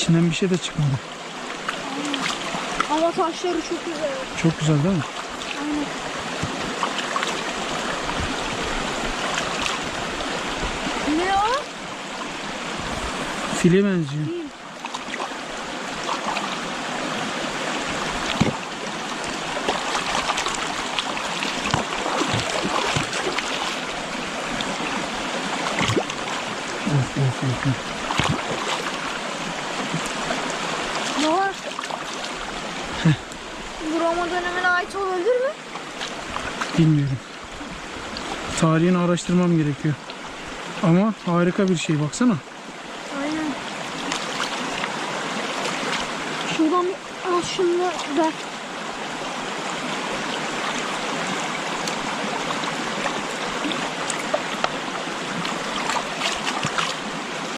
İçinden bir şey de çıkmadı. Ama taşları çok güzel. Çok güzel değil mi? Aynen. Ne o? File benziyor. Of of of. of. Var? Bu Roma dönemine ait olabilir mi? Bilmiyorum. Tarihini araştırmam gerekiyor. Ama harika bir şey baksana. Aynen. Şuradan şunu ver.